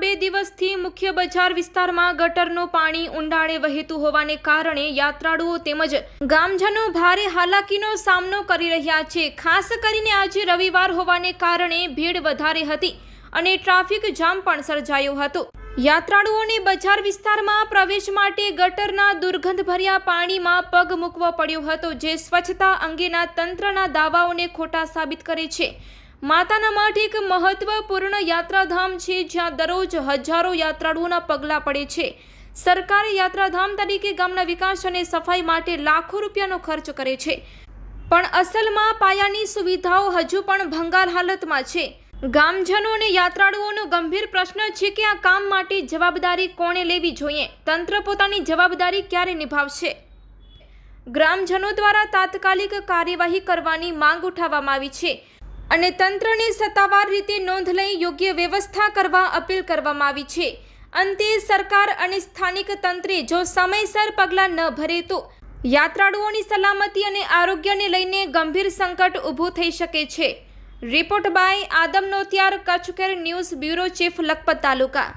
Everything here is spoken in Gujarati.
બે દિવસથી મુખ્ય બજાર વિસ્તારમાં ગટરનું પાણી ઊંડાણે વહેતું હોવાને કારણે યાત્રાળુઓ તેમજ ગામજનો ભારે હાલાકીનો સામનો કરી રહ્યા છે. ખાસ કરીને આજે રવિવાર હોવાને કારણે ભીડ વધારે હતી અને ટ્રાફિક જામ પણ સર્જાયો હતો. યાત્રાળુઓને બજાર વિસ્તારમાં પ્રવેશ માટે ગટરના દુર્ગંધભર્યા પાણીમાં પગ મૂકવો પડ્યો હતો, જે સ્વચ્છતા અંગેના તંત્રના દાવાઓને ખોટા સાબિત કરે છે. માતાના મઠ એક મહત્વપૂર્ણ યાત્રાધામ છે, જ્યાં દરરોજ હજારો યાત્રાળુઓના પગલાં પડે છે. સરકારે યાત્રાધામ તરીકે ગામના વિકાસ અને સફાઈ માટે લાખો રૂપિયાનો ખર્ચ કરે છે. પણ અસલમાં પાયાની સુવિધાઓ હજુ પણ ભંગાર હાલતમાં છે. ગામજનો અને યાત્રાળુઓનો ગંભીર પ્રશ્ન છે કે આ કામ માટે જવાબદારી કોણે લેવી જોઈએ? તંત્ર પોતાની જવાબદારી ક્યારે નિભાવશે? ગ્રામજનો દ્વારા તાત્કાલિક કાર્યવાહી કરવાની માંગ ઉઠાવવામાં આવી છે. અને તંત્રને સત્તાવાર રીતે નોંધ લઈ યોગ્ય વ્યવસ્થા કરવા અપીલ કરવામાં આવી છે. અંતે સરકાર અને સ્થાનિક તંત્રે જો સમયસર પગલાં ન ભરે તો યાત્રાળુઓની સલામતી અને આરોગ્યને લઈને ગંભીર સંકટ ઊભું થઈ શકે છે. Report by Adam Notiyar, Kutch care news bureau chief Lakhpat taluka.